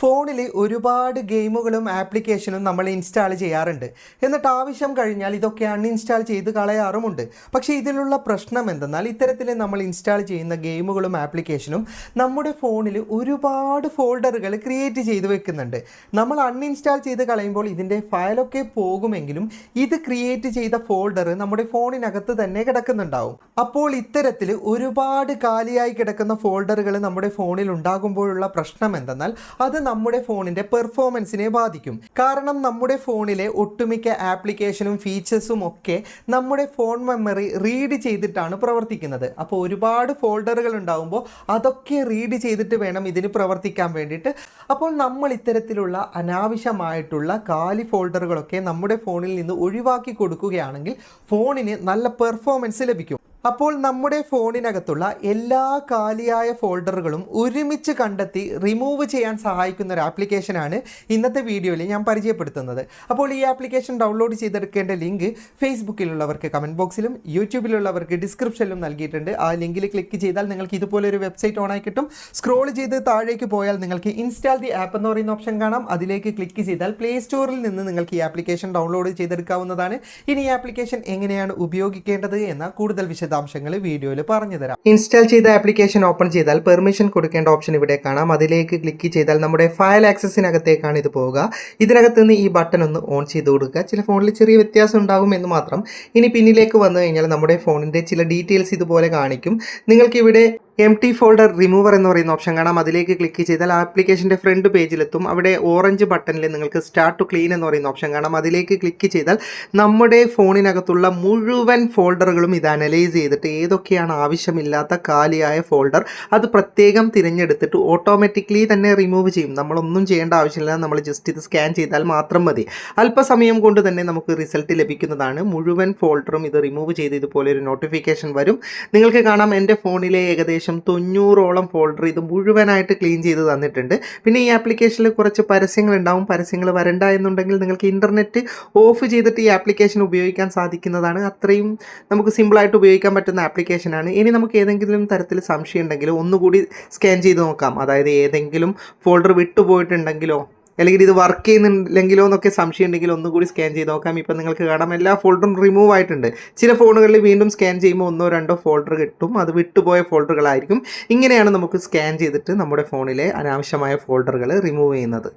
ഫോണിൽ ഒരുപാട് ഗെയിമുകളും ആപ്ലിക്കേഷനും നമ്മൾ ഇൻസ്റ്റാൾ ചെയ്യാറുണ്ട്. എന്നിട്ട് ആവശ്യം കഴിഞ്ഞാൽ ഇതൊക്കെ അൺഇൻസ്റ്റാൾ ചെയ്ത് കളയാറുമുണ്ട്. പക്ഷേ ഇതിലുള്ള പ്രശ്നം എന്തെന്നാൽ ഇത്തരത്തിൽ നമ്മൾ ഇൻസ്റ്റാൾ ചെയ്യുന്ന ഗെയിമുകളും ആപ്ലിക്കേഷനും നമ്മുടെ ഫോണിൽ ഒരുപാട് ഫോൾഡറുകൾ ക്രിയേറ്റ് ചെയ്ത് വെക്കുന്നുണ്ട്. നമ്മൾ അൺഇൻസ്റ്റാൾ ചെയ്ത് കളയുമ്പോൾ ഇതിന്റെ ഫയലൊക്കെ പോകുമെങ്കിലും ഇത് ക്രിയേറ്റ് ചെയ്ത ഫോൾഡർ നമ്മുടെ ഫോണിനകത്ത് തന്നെ കിടക്കുന്നുണ്ടാവും. അപ്പോൾ ഇത്തരത്തിൽ ഒരുപാട് കാലിയായി കിടക്കുന്ന ഫോൾഡറുകൾ നമ്മുടെ ഫോണിൽ ഉണ്ടാകുമ്പോഴുള്ള പ്രശ്നം എന്തെന്നാൽ അത് നമ്മുടെ ഫോണിന്റെ പെർഫോമൻസിനെ ബാധിക്കും. കാരണം നമ്മുടെ ഫോണിലെ ഒട്ടുമിക്ക ആപ്ലിക്കേഷനും ഫീച്ചേഴ്സും ഒക്കെ നമ്മുടെ ഫോൺ മെമ്മറി റീഡ് ചെയ്തിട്ടാണ് പ്രവർത്തിക്കുന്നത്. അപ്പോൾ ഒരുപാട് ഫോൾഡറുകൾ ഉണ്ടാകുമ്പോൾ അതൊക്കെ റീഡ് ചെയ്തിട്ട് വേണം ഇതിന് പ്രവർത്തിക്കാൻ വേണ്ടിയിട്ട്. അപ്പോൾ നമ്മൾ ഇത്തരത്തിലുള്ള അനാവശ്യമായിട്ടുള്ള കാലി ഫോൾഡറുകളൊക്കെ നമ്മുടെ ഫോണിൽ നിന്ന് ഒഴിവാക്കി കൊടുക്കുകയാണെങ്കിൽ ഫോണിന് നല്ല പെർഫോമൻസ് ലഭിക്കും. അപ്പോൾ നമ്മുടെ ഫോണിനകത്തുള്ള എല്ലാ കാലിയായ ഫോൾഡറുകളും ഒരുമിച്ച് കണ്ടെത്തി റിമൂവ് ചെയ്യാൻ സഹായിക്കുന്ന ഒരു ആപ്ലിക്കേഷനാണ് ഇന്നത്തെ വീഡിയോയിൽ ഞാൻ പരിചയപ്പെടുത്തുന്നത്. അപ്പോൾ ഈ ആപ്ലിക്കേഷൻ ഡൗൺലോഡ് ചെയ്തെടുക്കേണ്ട ലിങ്ക് ഫേസ്ബുക്കിലുള്ളവർക്ക് കമന്റ് ബോക്സിലും യൂട്യൂബിലുള്ളവർക്ക് ഡിസ്ക്രിപ്ഷനിലും നൽകിയിട്ടുണ്ട്. ആ ലിങ്കിൽ ക്ലിക്ക് ചെയ്താൽ നിങ്ങൾക്ക് ഇതുപോലെ ഒരു വെബ്സൈറ്റ് ഓണായി കിട്ടും. സ്ക്രോൾ ചെയ്ത് താഴേക്ക് പോയാൽ നിങ്ങൾക്ക് ഇൻസ്റ്റാൾ ദി ആപ്പ് എന്ന് പറയുന്ന ഓപ്ഷൻ കാണാം. അതിലേക്ക് ക്ലിക്ക് ചെയ്താൽ പ്ലേ സ്റ്റോറിൽ നിന്ന് നിങ്ങൾക്ക് ഈ ആപ്ലിക്കേഷൻ ഡൗൺലോഡ് ചെയ്തെടുക്കാവുന്നതാണ്. ഇനി ഈ ആപ്ലിക്കേഷൻ എങ്ങനെയാണ് ഉപയോഗിക്കേണ്ടത് എന്ന കൂടുതൽ വിശദാംശങ്ങൾ വീഡിയോയിൽ പറഞ്ഞു തരാം. ഇൻസ്റ്റാൾ ചെയ്ത ആപ്ലിക്കേഷൻ ഓപ്പൺ ചെയ്താൽ പെർമിഷൻ കൊടുക്കേണ്ട ഓപ്ഷൻ ഇവിടെ കാണാം. അതിലേക്ക് ക്ലിക്ക് ചെയ്താൽ നമ്മുടെ ഫയൽ ആക്സസിനകത്തേക്കാണ് ഇത് പോവുക. ഇതിനകത്ത് നിന്ന് ഈ ബട്ടൺ ഒന്ന് ഓൺ ചെയ്ത് കൊടുക്കുക. ചില ഫോണിൽ ചെറിയ വ്യത്യാസം ഉണ്ടാകും എന്ന് മാത്രം. ഇനി പിന്നിലേക്ക് വന്നു കഴിഞ്ഞാൽ നമ്മുടെ ഫോണിന്റെ ചില ഡീറ്റെയിൽസ് ഇതുപോലെ കാണിക്കും. നിങ്ങൾക്കിവിടെ എം ടി ഫോൾഡർ റിമൂവർ എന്ന് പറയുന്ന ഓപ്ഷൻ കാണാം. അതിലേക്ക് ക്ലിക്ക് ചെയ്താൽ ആപ്ലിക്കേഷന്റെ ഫ്രണ്ട് പേജിലെത്തും അവിടെ ഓറഞ്ച് ബട്ടണിൽ നിങ്ങൾക്ക് സ്റ്റാർട്ട് ടു ക്ലീൻ എന്ന് പറയുന്ന ഓപ്ഷൻ കാണാം. അതിലേക്ക് ക്ലിക്ക് ചെയ്താൽ നമ്മുടെ ഫോണിനകത്തുള്ള മുഴുവൻ ഫോൾഡറുകളും ഇത് അനലൈസ് ചെയ്തിട്ട് ഏതൊക്കെയാണ് ആവശ്യമില്ലാത്ത കാലിയായ ഫോൾഡർ അത് പ്രത്യേകം തിരഞ്ഞെടുത്തിട്ട് ഓട്ടോമാറ്റിക്കലി തന്നെ റിമൂവ് ചെയ്യും. നമ്മളൊന്നും ചെയ്യേണ്ട ആവശ്യമില്ല. നമ്മൾ ജസ്റ്റ് ഇത് സ്കാൻ ചെയ്താൽ മാത്രം മതി. അല്പസമയം കൊണ്ട് തന്നെ നമുക്ക് റിസൾട്ട് ലഭിക്കുന്നതാണ്. മുഴുവൻ ഫോൾഡറും ഇത് റിമൂവ് ചെയ്ത് ഇതുപോലെ ഒരു നോട്ടിഫിക്കേഷൻ വരും. നിങ്ങൾക്ക് കാണാം എന്റെ ഫോണിലെ ഏകദേശം തൊണ്ണൂറോളം ഫോൾഡർ ഇത് മുഴുവനായിട്ട് ക്ലീൻ ചെയ്ത് തന്നിട്ടുണ്ട്. പിന്നെ ഈ ആപ്ലിക്കേഷനിൽ കുറച്ച് പരസ്യങ്ങൾ ഉണ്ടാവും. പരസ്യങ്ങൾ വരണ്ട എന്നുണ്ടെങ്കിൽ നിങ്ങൾക്ക് ഇന്റർനെറ്റ് ഓഫ് ചെയ്തിട്ട് ഈ ആപ്ലിക്കേഷൻ ഉപയോഗിക്കാൻ സാധിക്കുന്നതാണ്. അത്രയും നമുക്ക് സിമ്പിളായിട്ട് ഉപയോഗിക്കാൻ പറ്റുന്ന ആപ്ലിക്കേഷനാണ് ഇനി നമുക്ക് ഏതെങ്കിലും തരത്തിൽ സംശയം ഉണ്ടെങ്കിൽ ഒന്നുകൂടി സ്കാൻ ചെയ്ത് നോക്കാം. അതായത് ഏതെങ്കിലും ഫോൾഡർ വിട്ടുപോയിട്ടുണ്ടെങ്കിലോ അല്ലെങ്കിൽ ഇത് വർക്ക് ചെയ്യുന്നില്ലെങ്കിലോ എന്നൊക്കെ സംശയം ഉണ്ടെങ്കിൽ ഒന്നുകൂടി സ്കാൻ ചെയ്ത് നോക്കാം. ഇപ്പം നിങ്ങൾക്ക് കാണാം എല്ലാ ഫോൾഡറും റിമൂവ് ആയിട്ടുണ്ട്. ചില ഫോണുകളിൽ വീണ്ടും സ്കാൻ ചെയ്യുമ്പോൾ ഒന്നോ രണ്ടോ ഫോൾഡർ കിട്ടും. അത് വിട്ടുപോയ ഫോൾഡറുകളായിരിക്കും ഇങ്ങനെയാണ് നമുക്ക് സ്കാൻ ചെയ്തിട്ട് നമ്മുടെ ഫോണിലെ അനാവശ്യമായ ഫോൾഡറുകൾ റിമൂവ് ചെയ്യുന്നത്.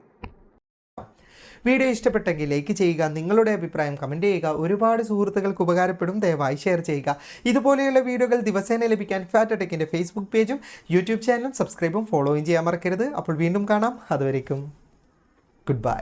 വീഡിയോ ഇഷ്ടപ്പെട്ടെങ്കിൽ ലൈക്ക് ചെയ്യുക നിങ്ങളുടെ അഭിപ്രായം കമന്റ് ചെയ്യുക. ഒരുപാട് സുഹൃത്തുക്കൾക്ക് ഉപകാരപ്പെടും. ദയവായി ഷെയർ ചെയ്യുക. ഇതുപോലെയുള്ള വീഡിയോകൾ ദിവസേന ലഭിക്കാൻ ഫാറ്റ് ടെക്കിന്റെ ഫേസ്ബുക്ക് പേജും യൂട്യൂബ് ചാനലും സബ്സ്ക്രൈബും ഫോളോയും ചെയ്യാൻ മറക്കരുത്. അപ്പോൾ വീണ്ടും കാണാം. അതുവരേക്കും. Goodbye.